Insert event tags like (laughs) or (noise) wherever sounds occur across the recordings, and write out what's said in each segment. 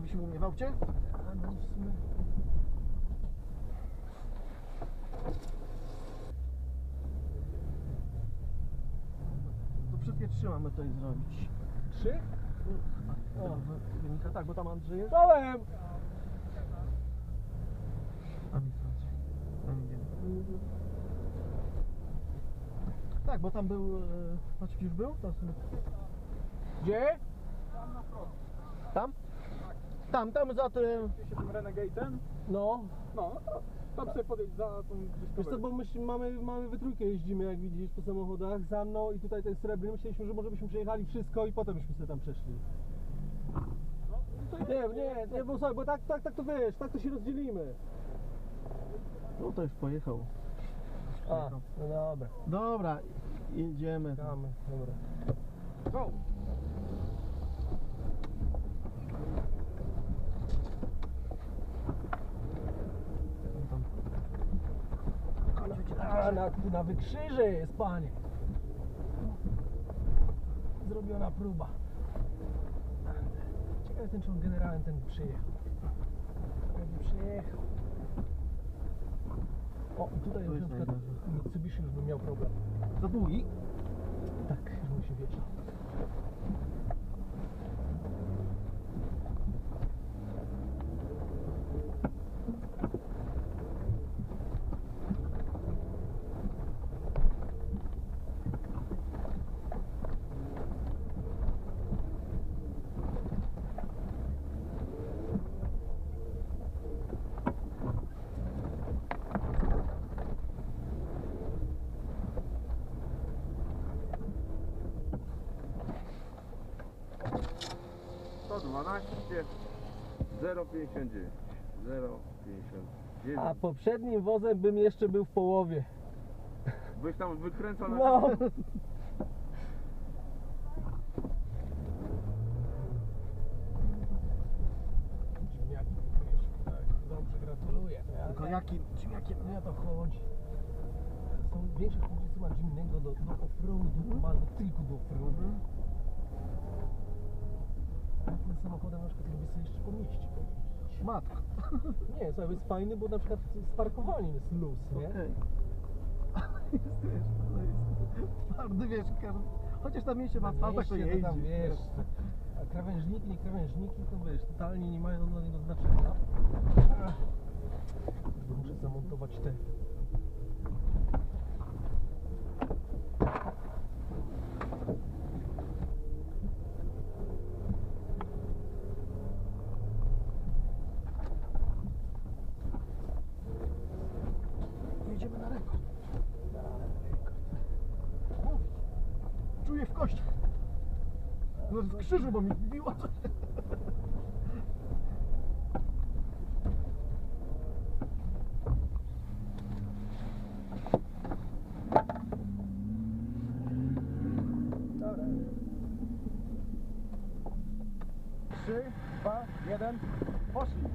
Nie zostawiliśmy u mnie w aucie. A no w sumie... To wszystkie trzy mamy tutaj zrobić. Trzy? O, wy- wynika tak, bo tam Andrzej jest. Czołem! A mi. Tam idziemy. Tak, bo tam był. E, Maciek już był? Tam sobie... Gdzie? Tam? Tam, tam za tym. się tym Renegade'em? No. No, no to tam sobie podejść za tą Wiesz co, bo myśl, mamy, mamy wytrójkę jeździmy, jak widzisz, po samochodach za mną i tutaj ten srebrny. Myśleliśmy, że może byśmy przejechali wszystko i potem byśmy sobie tam przeszli. Nie, nie, nie, bo słuchaj, bo tak, tak, tak to wiesz, tak to się rozdzielimy. No to już pojechał. A, no dobra. Dobra, jedziemy. Czekamy, dobra. Go! Tam. A, na, na wykrzyże jest, panie. Zrobiona próba. Ciekawe ten, czy on generałem ten przyjechał. Pewnie przyjechał. O, tutaj Tu już na jest przykład. Mitsubishi już by miał problem. Za długi? Tak, już mu 12 059 059 A poprzednim wozem bym jeszcze był w połowie. Byś tam wykręcał na No. Ziemniaki tak, dobrze, gratuluję. Tylko jaki, ziemniaki, no ja to chodzi. Są większość ludzi, co ma zimnego do, do offroadu, ma tylko do offroadu. Tym samochodem na przykład lubię sobie jeszcze po mieście pojeździć. matko. (laughs) Nie, słuchaj, jest fajny, bo na przykład z parkowaniem jest luz, nie? Okej. Jest, wiesz, to jest twardy, wiesz, chociaż tam mieście na Na asfaltach to mieście jeździ. tam, wiesz, a krawężniki, nie krawężniki, to wiesz, totalnie nie mają dla niego znaczenia. Ach, Muszę zamontować te. Jedziemy na rekord. Mówić. Czuję w kości. No w krzyżu, bo mi coś. Dobra. Trzy, dwa, jeden, poszli!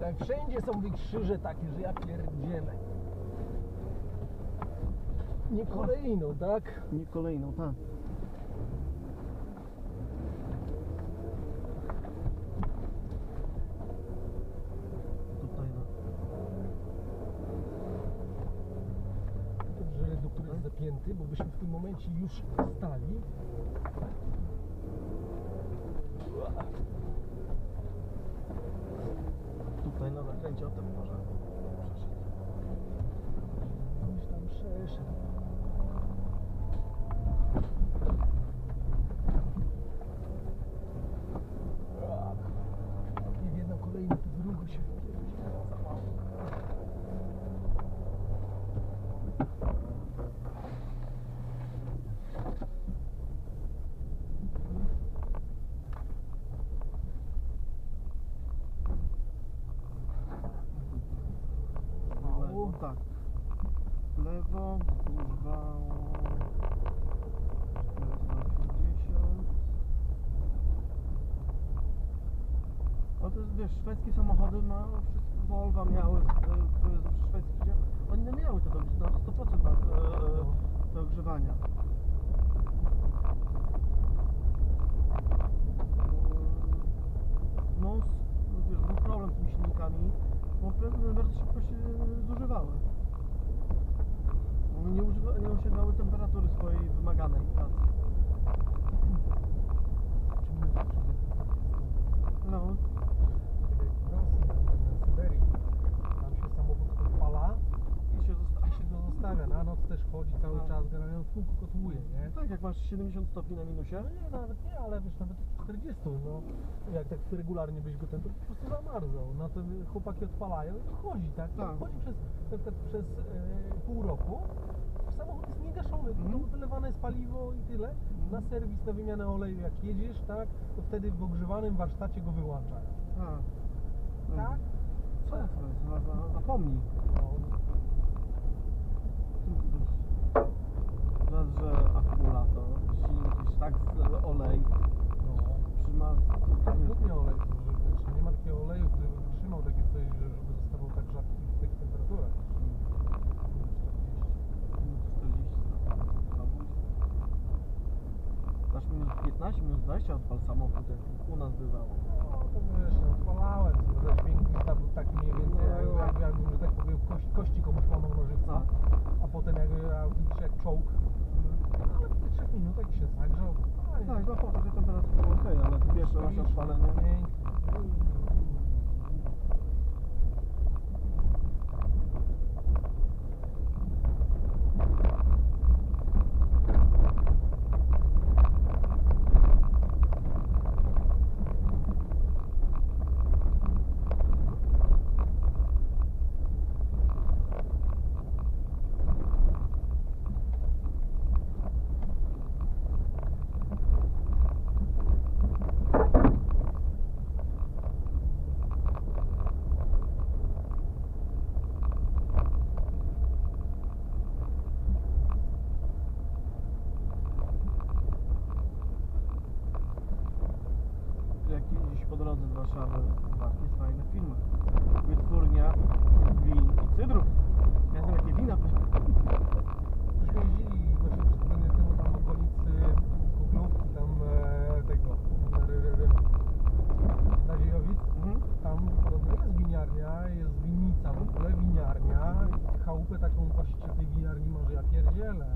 Tak wszędzie są wykrzyże takie, że ja pierdzielę. Nie kolejną, tak? Nie kolejną, tak. Tutaj no. Dobrze, doktor jest zapięty, bo byśmy w tym momencie już stali. Tutaj na zakręcie o tym może. Gdzieś tam przeszedł. Nie w jedną kolejną to w drugą się wpierdziela. Za mało. Tak. Lewo, kurwa. 480. No to jest, wiesz, szwedzkie samochody ma wszystko, Volvo miały, e, to jest szwedzkie, oni nie miały tego na 100% na, do ogrzewania. No, wiesz, był problem z tymi silnikami, bo bardzo szybko się zużywały. Nie, używa, nie osiągały temperatury swojej wymaganej pracy. Czy my zawsze No, tak jak w Rosji, na, na Syberii, tam się samochód odpala i się i zostaje. się go zostawia, na noc też chodzi cały Tak. czas, generalnie kółku kotłuje, nie? Tak, jak masz 70 stopni na minusie, No nie, nawet nie, ale wiesz, nawet 40, no. Jak tak regularnie byś go ten, to po prostu zamarzał. No to chłopaki odpalają i to chodzi, tak? To Tak. chodzi przez, przez e, pół roku. Samochód jest niegaszony, Mhm. tylko wylewane jest paliwo i tyle. Na serwis, na wymianę oleju jak jedziesz, tak? To wtedy w ogrzewanym warsztacie go wyłączają. tak. Tak? Co to jest? Za, za, zapomnij. No, Że akumulator, silnik jest tak z olej, no. trzyma... Lubię olej zużyteczny. Nie ma takiego oleju, który by wytrzymał takie coś, że- żeby zostawał tak rzadki w tych temperaturach. Minus 40. Dasz minus 15, minus 20 odpal samochód, jak u nas bywało. No to wiesz, no, odpalałem, dźwięk lista był taki mniej więcej, jak, jak, jakbym, że tak powiem, kości, kości komuś łamał nożywca, a potem jak autentycznie jak czołg, no, ale po tych 3 minutach się zagrzał. Tak, no potem że temperatura była okej, ale to pierwsze nasze odpalenie... Pięknie. Jak jeździsz po drodze z Warszawy, Warki jest fajny film. Wytwórnia win i cydrów. Ja znam jakie wina Myśmy jeździli właśnie przed tygodniem temu tam w okolicy Kuglówki, tam e, tego, r, r, r, Nadziejowic. Mhm. Tam podobno jest winiarnia, jest winnica w ogóle, winiarnia. Chałupę taką właściciel tej winiarni może ja pierdzielę.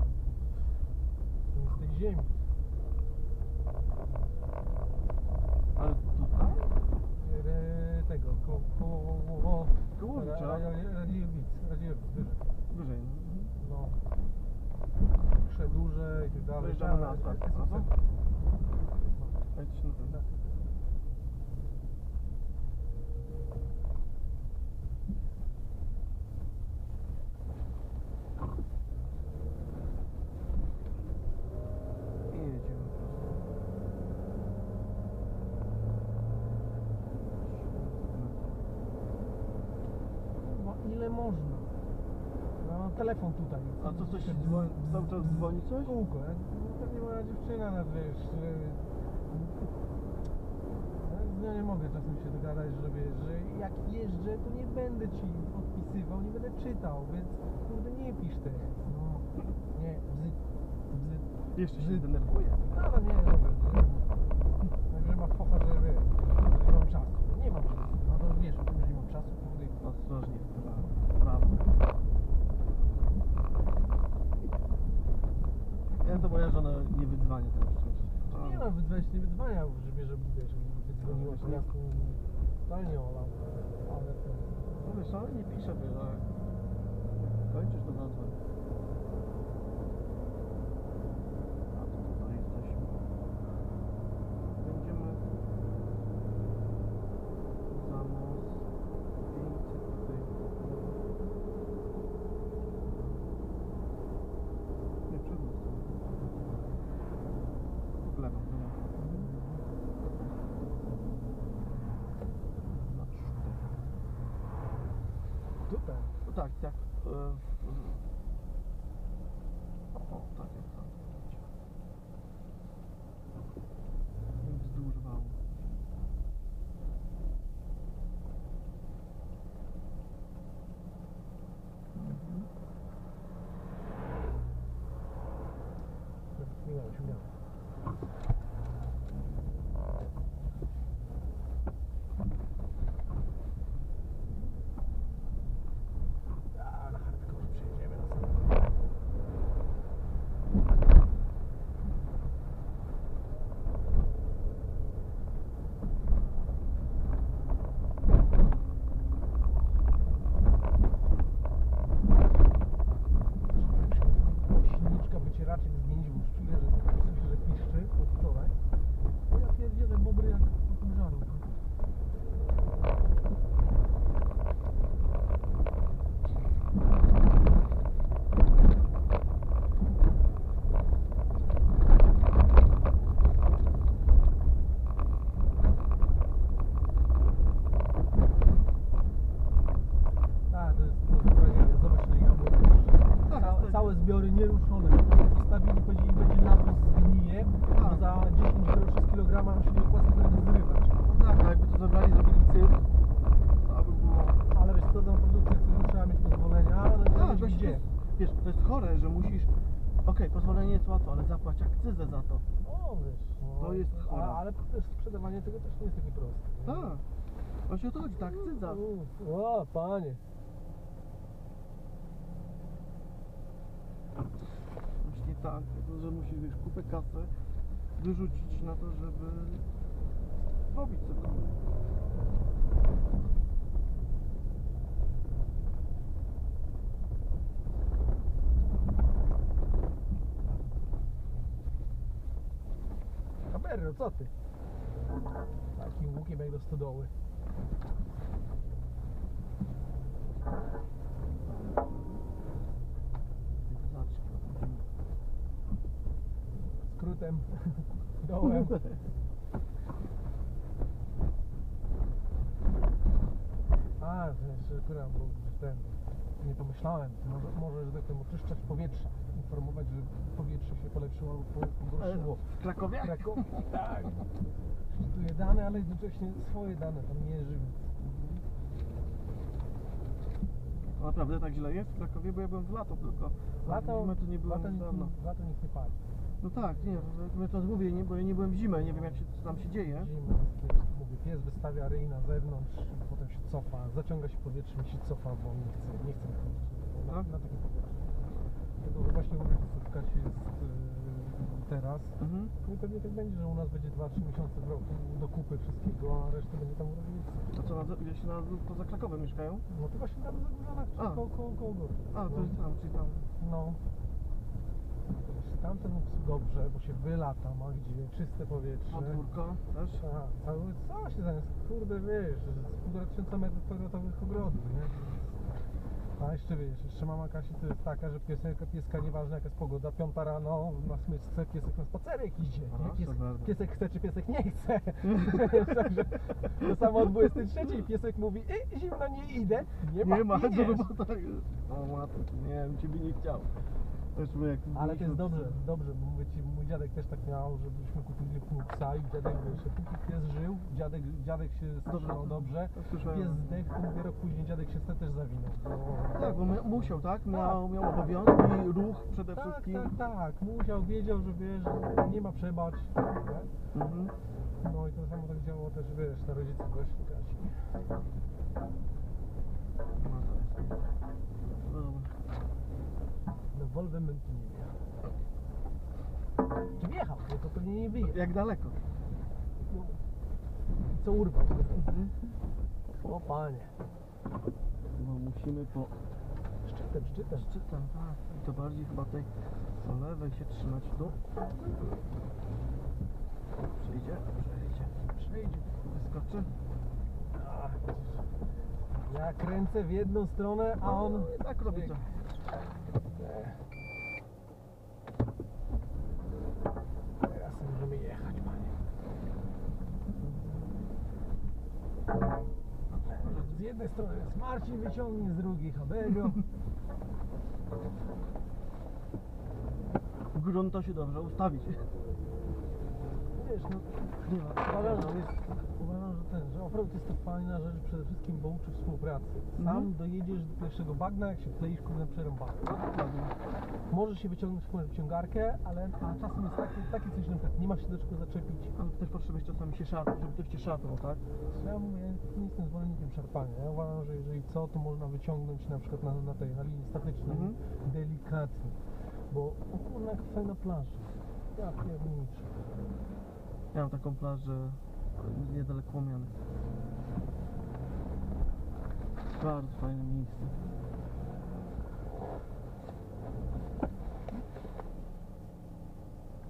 To jest z tej ziemi. Ale tutaj? E, tego, ko, ko, Kołowicza. Radziejowic, Radziejowic, wyżej. Wyżej. No. Przedurze i tak dalej. Wyjeżdżamy na Ale asfalt? No. Lecisz na ten. Tak. I jedziemy. No ile można? Ja mam telefon tutaj. A co coś dzwoni, cały czas dzwoni coś? Kółko, jak pewnie moja dziewczyna na wiesz, z nią nie mogę czasem się dogadać, że wiesz, że jak jeżdżę, to nie będę ci odpisywał, nie będę czytał, więc kurde nie pisz teraz, no. Nie, bzyt, bzyt. Jeszcze się denerwuje. Ale nie, no nie. Także ma focha, że wiesz, że nie mam czasu. Nie mam czasu, no to wiesz, o tym, że nie mam czasu, kurde. Ostrożnie w. Prawo. Ja to moja żona nie wydzwania tam. Nie no, wydzwaniać nie wydzwaniał, że wiesz, żeby wiesz, żeby wydzwoniło to nas tu totalnie olał. Ale. No wiesz, ale nie pisze, wiesz, jak kończysz to zadzwoń. A to tutaj jesteśmy. Będziemy za most 500 tutaj. Nie, przed mostem. W lewo, w lewo. Na cztery. Tutaj. No tak, tak. e, w, o, tak jak tam. Wzdłuż wału. Mhm. Śmiało, śmiało. A, na hardkorze przejedziemy następnym. Silniczka wycieraczek zmienić, bo już czuję, że słyszę, że piszczy od wczoraj. No ja pierdzielę bobry jak po tym żaru. Tak, to jest to jest tragedia. Zobacz, ile ja Tak, Ca tak. całe zbiory nieruszone. Zostawili, powiedzieli, będzie nawóz zgnije, Tak. bo za 10 groszy z kilograma nam się nie opłaca tego zrywać. No tak, a jakby to zabrali, zrobili cyrk, to by było... Ale wiesz co, na produkcję chcesz, trzeba mieć pozwolenia, ale Tak, tak, właśnie to gdzie? jest, wiesz, to jest chore, że musisz... Okej, pozwolenie jest łatwo, ale zapłać akcyzę za to. O, wiesz, no, To jest a, chore. Ale też sprzedawanie tego też nie jest takie proste. nie? Tak. Właśnie o to chodzi, ta akcyza. U, O, panie. Właśnie tak, tylko że musisz wiesz, kupę kasy wyrzucić na to, żeby robić cokolwiek. Kamerro, co ty? Takim łukiem jak do stodoły. Skrótem. (laughs) Dołem. A, to jeszcze akurat, bo ten, nie pomyślałem, może, może że tak powiem, oczyszczać powietrze, informować, że powietrze się polepszyło albo po- pogorszyło. W Krakowie? W Krakowie, tak. Szczytuje dane, ale jednocześnie swoje dane tam nie żywe. Naprawdę tak źle jest w Krakowie, bo ja byłem w lato tylko. Lato, w zimę to nie byłem lato, dawno. lato nikt nie pali. No tak, nie, my to mówię, nie, bo ja nie byłem w zimę, nie wiem jak się, co tam się dzieje. Wiesz, mówię, pies wystawia ryj na zewnątrz, potem się cofa, zaciąga się powietrzem i się cofa, bo nie chce, nie chce wychodzić na, Tak? na takie powietrze. Dlatego właśnie u Rykusówka się jest yy, teraz. Mhm. No i pewnie tak będzie, że u nas będzie 2-3 miesiące w roku do kupy wszystkiego, a resztę będzie tam u rodziców. A co, na, gdzieś na, poza Krakowem mieszkają? No to właśnie tam zagórzanach, A. koło, koło, koło góry. A, to jest tam, czyli tam. No. Wiesz, Tamten dobrze, bo się wylata, ma gdzie, czyste powietrze. Podwórko też. A, cały, cała się zamiast, kurde wiesz, z półtora tysiąca metrów kwadratowych ogrodu, nie? A jeszcze wiesz, jeszcze mama Kasi to jest taka, że piesek, pieska nieważne jaka jest pogoda, piąta rano na smyczce piesek na spacerek idzie, nie? Pies, piesek chce czy piesek nie chce. (laughs) Także to samo o 23 piesek mówi, y, zimno nie idę, nie ma, Nie ma, idziesz. roboty. O matko, nie wiem, ciebie nie chciał. Też my jak Ale to jest dobrze, dobrze, bo mówię ci, mój dziadek też tak miał, żebyśmy kupili pół psa i dziadek, wiesz, póki pies żył, dziadek, dziadek się to- (laughs) dobrze, to słyszałem. pies zdechł, to rok później dziadek się też zawinął. Bo... Tak, bo mia- musiał, tak? Miał, miał obowiązki, ruch przede tak, wszystkim. tak, tak, musiał, wiedział, że wiesz, nie ma przebacz, nie? Mhm. No i to samo tak działało też, wiesz, na rodziców Kasi. No to jest. No dobra. No bym tu nie wjechał. Czy wjechał, bo to pewnie nie wyje. Jak daleko? No, co urwał. Mhm. O panie, No musimy po szczytem, szczytem. szczytem, tak. I to bardziej chyba tej po lewej się trzymać. Do. Przejdzie? Przejdzie. Przejdzie. Wyskoczy? Ja kręcę w jedną stronę, a on... No, tak robi to. Teraz możemy jechać, panie. Z jednej strony jest Marcin, wyciągnie z drugiej Habego. Grunt to się dobrze ustawić. Wiesz, no, Nie ma. uważam, że jest, uważam, że ten, że offroad jest to fajna rzecz przede wszystkim, bo uczy współpracy. Sam Mhm. dojedziesz do pierwszego bagna, jak się kleisz kurde przerąbane. Dokładnie. Możesz się wyciągnąć w wyciągarkę, ale a czasem jest takie, takie coś, że na przykład nie masz się do czego zaczepić. Ale też potrzebujesz czasami się szarpnąć, żeby ktoś cię szarpnął, tak? Ja mówię, nie jestem zwolennikiem szarpania. Ja uważam, że jeżeli co, to można wyciągnąć na przykład na, na tej na linii statycznej Mhm. delikatnie. Bo o kurna jak fajna plaża. Ja pierniczę. Ja mam taką plażę niedaleko Łomiany. Bardzo fajne miejsce.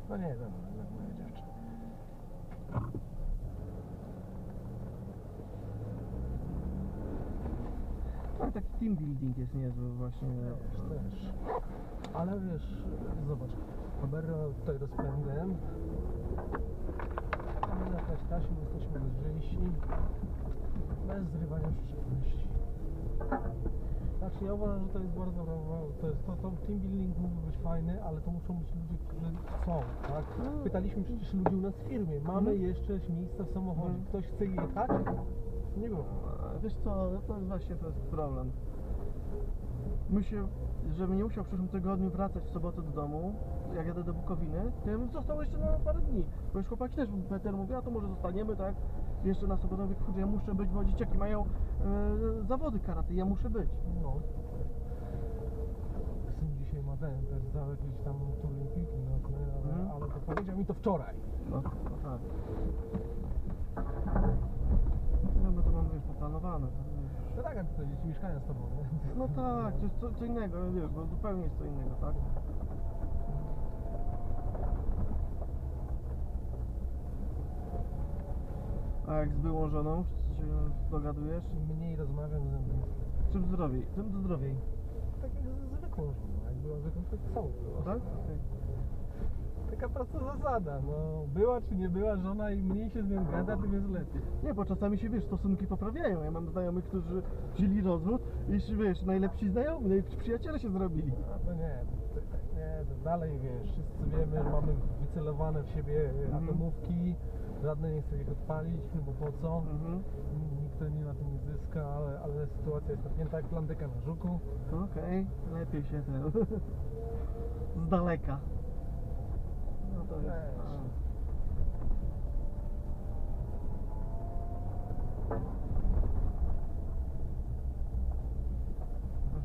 No nie, dobra, jednak moja dziewczyna. Ale taki team building jest niezły właśnie. Też, też. Ale wiesz, zobacz, Roberto tutaj rozpędem. Jakaś taśma, jesteśmy lżejsi. Bez zrywania szczególności. Znaczy ja uważam, że to jest bardzo to jest to, to team building mógł być fajny, ale to muszą być ludzie, którzy chcą, tak? Pytaliśmy przecież ludzi u nas w firmie, mamy Mhm. jeszcze miejsce w samochodzie, Mhm. ktoś chce jechać? Nie było. Wiesz co, to jest właśnie to jest problem. My się, żebym nie musiał w przyszłym tygodniu wracać w sobotę do domu, jak jadę do Bukowiny, bym został jeszcze na parę dni. Bo już chłopaki też, Peter mówi, a to może zostaniemy, tak? Jeszcze na sobotę mówię, ja muszę być, bo dzieciaki mają e, zawody karate, ja muszę być. No. Syn dzisiaj ma ten, też dał jakiś tam turniej piłki nożnej, ale, Mhm. ale to powiedział mi to wczoraj. No, no tak. No my to mamy, wiesz, poplanowane. No tak, a to dzieci mieszkają z tobą, nie? No tak, to jest co, co innego, wiesz, bo zupełnie jest co innego, tak? A jak z byłą żoną się dogadujesz? Mniej rozmawiam, tym Czym zdrowiej? Tym zdrowiej, tak jak z zwykłą żoną. Jak była zwykłą, tak samo było. tak? Okej. Taka prosta zasada, no. Była czy nie była żona i mniej się z nią gada, tym jest lepiej. Nie, bo czasami się, wiesz, stosunki poprawiają. Ja mam znajomych, którzy wzięli rozwód i, wiesz, najlepsi znajomi, najlepsi przyjaciele się zrobili. A to nie, to, to, nie, to dalej wiesz, wszyscy wiemy, że mamy wycelowane w siebie Mhm. atomówki, żadne nie chce ich odpalić, no bo po co? Mhm. Nikt nie na tym nie zyska, ale, ale sytuacja jest napięta jak plandyka na żuku. Okej, lepiej się ten... (laughs) z daleka. No to jest...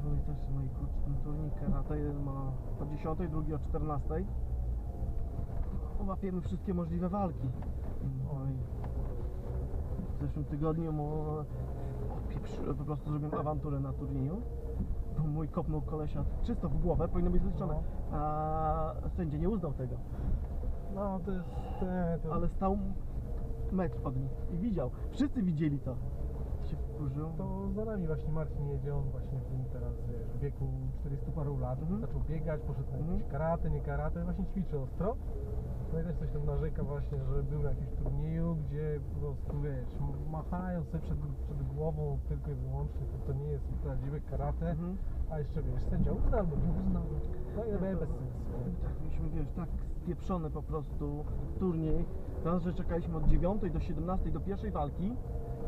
Może też moi kurczę, turnik karate jeden ma o 10, drugi o 14. Łapiemy wszystkie możliwe walki. Oj. W zeszłym tygodniu mu po prostu zrobiłem awanturę na turnieju. Bo mój kopnął kolesia czysto w głowę, powinno być zliczone. A sędzia nie uznał tego. No to jest, te, to, Ale stał metr od nich i widział. Wszyscy widzieli to. Się wkurzył. to za nami właśnie Marcin jedzie, on właśnie w tym teraz wiesz, w wieku 40 paru lat, Mhm. zaczął biegać, poszedł na Mhm. jakieś karate, nie karate, właśnie ćwiczy ostro. No i też coś tam narzeka właśnie, że był na jakimś turnieju, gdzie po prostu wiesz, machają sobie przed, przed głową tylko i wyłącznie, to, to nie jest prawdziwe karate, Mhm. a jeszcze wiesz, sędzia uznał albo nie uznał, no i No bez sensu. Tak, mieliśmy, wiesz, tak spieprzony po prostu turniej. Raz, że czekaliśmy od 9 do 17 do pierwszej walki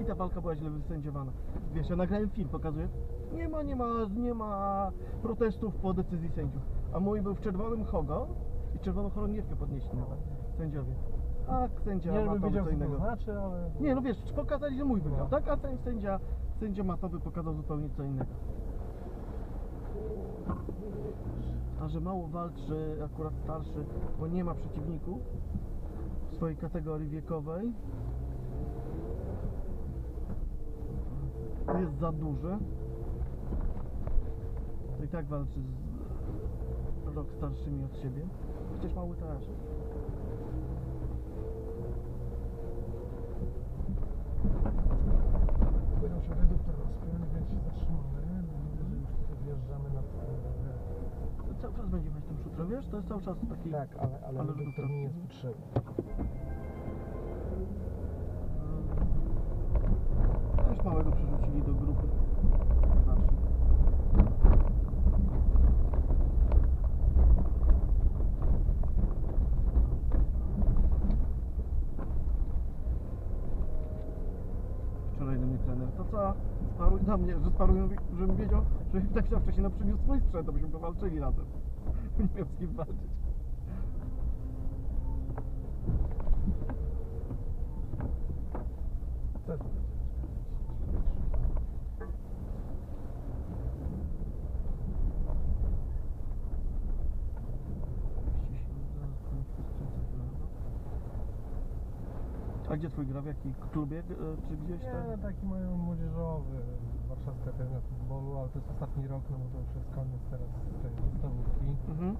i ta walka była źle wysędziowana. Wiesz, ja nagrałem film, pokazuję. Nie ma, nie ma, nie ma protestów po decyzji sędziów. A mój był w czerwonym hogo i czerwoną chorągiewkę podnieśli nawet sędziowie. A sędzia Nie, matowy wiedział co to innego. znaczy, ale... Nie, no wiesz, pokazali, że mój wygrał, No. tak? A ten sędzia, sędzia matowy pokazał zupełnie co innego. A że mało walczy akurat starszy, bo nie ma przeciwników w swojej kategorii wiekowej. Jest za duży. To i tak walczy z rok starszymi od siebie. Chociaż mały też. Powiedział się reduktor rozpięty, więc się zatrzymamy. Widzę, że już tutaj wjeżdżamy na Cały czas będzie mieć ten szutro, wiesz? To jest cały czas taki... Tak, ale, ale, Ale reduktor. nie jest potrzebny. Też małego przerzucili do grupy starszych. do mnie trener, to co? Sparuj (laughs) na mnie, że sparują, żebym wiedział, żebym tak się wcześniej no przyniósł swój sprzęt, to byśmy powalczyli razem. (laughs) Nie miał z kim walczyć. A gdzie twój gra? W jakim klubie? e, Czy gdzieś Nie, tam? taki mają młodzieżowy, warszawska akademia futbolu, ale to jest ostatni rok, no bo to już jest koniec teraz tej podstawówki. Mhm.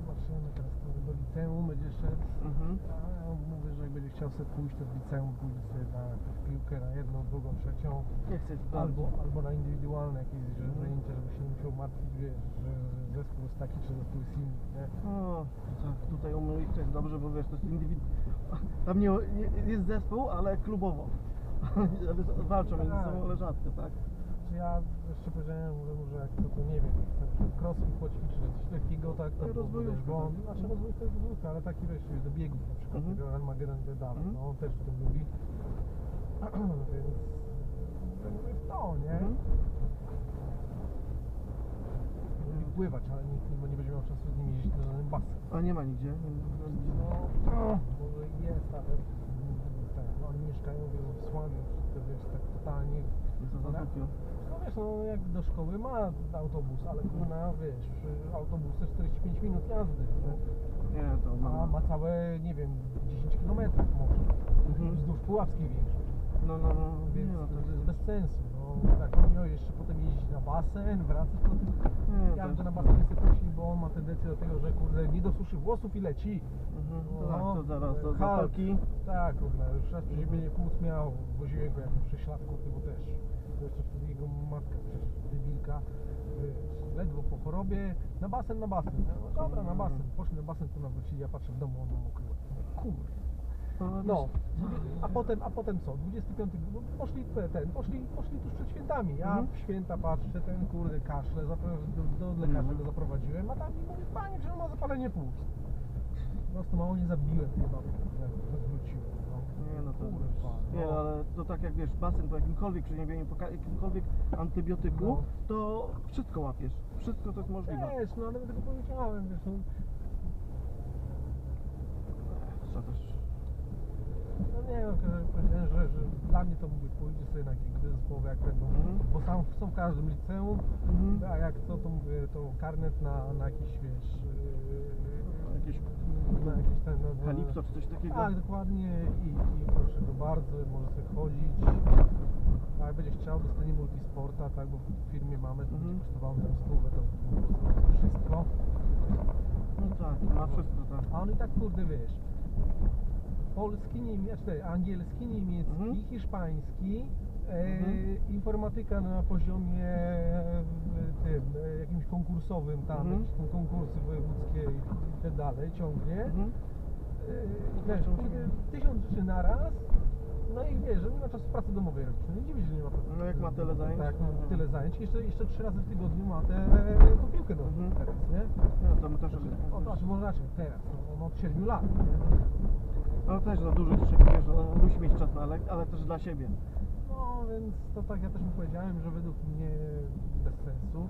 Zobaczymy teraz do liceum będzie szedł. Mhm. A ja mówię, że jak będzie chciał sobie pójść, to w liceum pójdzie sobie na jakąś piłkę, na jedną, drugą, trzecią. Nie chcę Albo, albo na indywidualne jakieś że- zajęcia, żeby się nie musiał martwić, wiesz, że, zespół jest taki, czy zespół jest inny, nie? O, tutaj u moich to jest dobrze, bo wiesz, to jest indywid... (laughs) Tam nie, nie jest zespół, ale klubowo. (laughs) Ale Walczą między Tak. sobą, ale rzadko, tak? Czy ja jeszcze powiedziałem, że jak to, to nie wiem, crossfit poćwiczy, że coś takiego, tak, to No, rozwojówka, bo on, znaczy rozwój to jest rozwójka, ale taki wiesz, do biegów na przykład, Mhm. tego Armageddon Dedala, Mhm. no on też to lubi, (clears throat) więc to mówię w to, nie? Mhm. Lubi pływać, ale nikt nie, nie będzie miał czasu z nim jeździć na żaden basen. A nie ma nigdzie. No, może jest, ale tak, no, oni mieszkają wielu w Słaniu, to wiesz, tak totalnie Jest to za Tokio. no wiesz, no jak do szkoły ma autobus, ale kurna, wiesz, autobus to 45 minut jazdy, no. Nie, to a ma całe, nie wiem, 10 km może, Mhm. wzdłuż Puławskiej większość, No, no, no, więc nie, no, to, to jest bez sensu, no tak, on miał jeszcze potem jeździć na basen, wracać po tym, Nie, jak to- to na basenie sobie puści, bo on ma tendencję do tego, że kurde, nie dosuszy włosów i leci, Mhm, No, tak, to zaraz Hulk. Zatoki. Tak, kurde, już raz przeziębienie płuc miał, woziłem go jakimś prześladku, bo też, to jeszcze wtedy jego matka przecież debilka, wiesz, ledwo po chorobie, na basen, na basen, no dobra, na basen, poszli na basen, tu nawrócili, ja patrzę w domu, on mokry, kurde. No, a potem, a potem co? 25, no, poszli te- ten, poszli, poszli tuż przed świętami. Ja Mhm. w święta patrzę, ten kurde kaszle, zapro- do, do lekarza Mhm. go zaprowadziłem, a tam mi mówi, panie, że on ma zapalenie płuc. Po prostu mało nie zabiłem tej babki, wróciłem. No. Nie, no to Kurwa, Nie, no. ale to tak jak wiesz, basen po jakimkolwiek przeziębieniu, po ka- jakimkolwiek antybiotyku, No. to wszystko łapiesz. Wszystko to jest możliwe. Wiesz, no ale tego powiedziałem, wiesz, no, Trzeba też... no nie no, że powiedziałem, że, że dla mnie to mówię, pójdzie sobie na jakieś gry zespołowe jak będą, Mhm. bo sam są w każdym liceum, Mhm. a jak co, to mówię, to karnet na, na jakiś, wiesz, yy, Jakieś na jakiś ten, no, no, kalipso czy coś takiego. Tak, dokładnie i, i proszę go bardzo, może sobie chodzić. A jak będzie chciał, dostanie multisporta, tak, bo w firmie mamy, to Mhm. będzie kosztowało tam stówę, to wszystko. No tak, ma wszystko, tak. A on i tak, kurde, wiesz, polski, niemiecki, angielski, niemiecki, Mhm. hiszpański, e, Mhm. informatyka na poziomie e, tym, e, jakimś konkursowym tam, Mhm. jakieś tam konkursy wojewódzkie i tak dalej, ciągnie. Mhm. Yy, wiesz, tysiąc rzeczy naraz, no i wiesz, że nie ma czasu pracy domowej robić. No nie dziwi się, że nie ma pracy No jak ma tyle zajęć. Tak, ma tyle zajęć. Jeszcze, jeszcze trzy razy w tygodniu ma tę piłkę do Mhm. teraz, nie? No to my też... O, znaczy, może raczej teraz, no, no od 7 lat, nie? No też za dużo wiesz, że on musi mieć czas na lek, ale też dla siebie. No więc to tak, ja też mu powiedziałem, że według mnie bez sensu.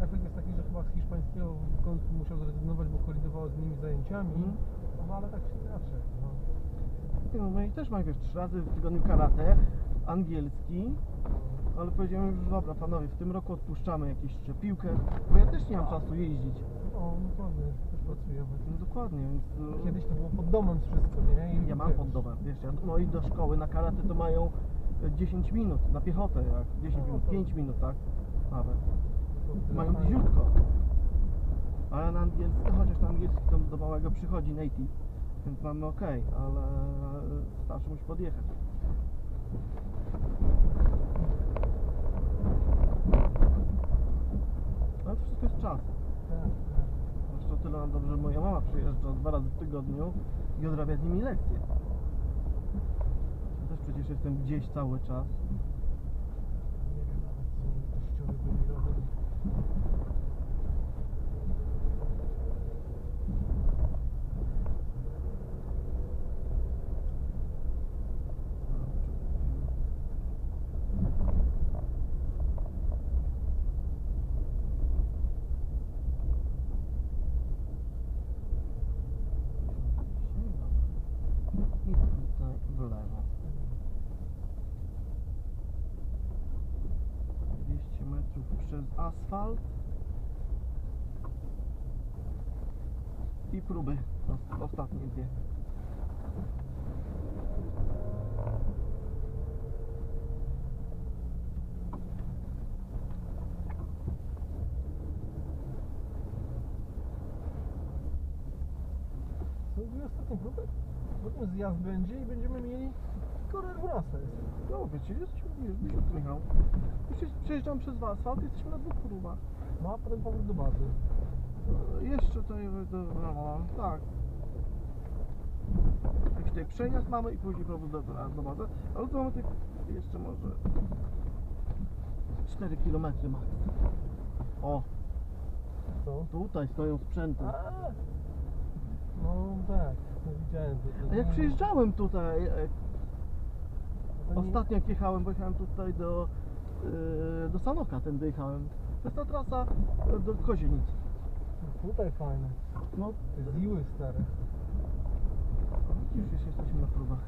Efekt jest taki, że chyba z hiszpańskiego w końcu musiał zrezygnować, bo kolidowało z innymi zajęciami. Mhm. No ale tak czy inaczej, no. No, no i też ma wiesz, trzy razy w tygodniu karate, angielski, ale powiedziałem już, dobra panowie, w tym roku odpuszczamy jakieś jeszcze piłkę, bo ja też nie mam czasu jeździć. No, dokładnie, też pracujemy. No dokładnie, więc... no, Kiedyś to było pod domem wszystko, nie? I Ja mam pod domem, wiesz, ja, no i do szkoły na karate to mają e, 10 minut, na piechotę jak 10 No, minut, to- 5 minut, tak? Nawet. Mają bliziutko. Ale na angielski, chociaż na angielski to do małego przychodzi native, więc mamy ok, ale starszy musi podjechać. To wszystko jest czas. Tak, tak. Zresztą tyle nam dobrze, że moja mama przyjeżdża dwa razy w tygodniu i odrabia z nimi lekcje. Ja też przecież jestem gdzieś cały czas. Nie wiem nawet co mój teściowy by mi robił. i tutaj w lewo. 200 metrów przez asfalt i próby os- ostatnie dwie. To dwie ostatnie próby. Potem zjazd będzie i będziemy mieli skoro 12 jest. No wiecie, Michał. Przejeżdżam przez asfalt, jesteśmy na dwóch próbach. No a potem powrót do bazy. E, Jeszcze tutaj, do, no, tak. Jak tutaj przejazd mamy i później powrót do, do, bazy, ale tu mamy tych jeszcze może 4 km max. O, Co? tutaj stoją sprzęty. A, No tak, no widziałem to. to A jak nie- przyjeżdżałem tutaj, e, to nie- ostatnio jak jechałem, bo jechałem tutaj do, e, do Sanoka, ten dojechałem. To jest ta trasa e, do Kozienic. Tutaj fajne. No, Te Ziły stare. widzisz, już jesteśmy na próbach.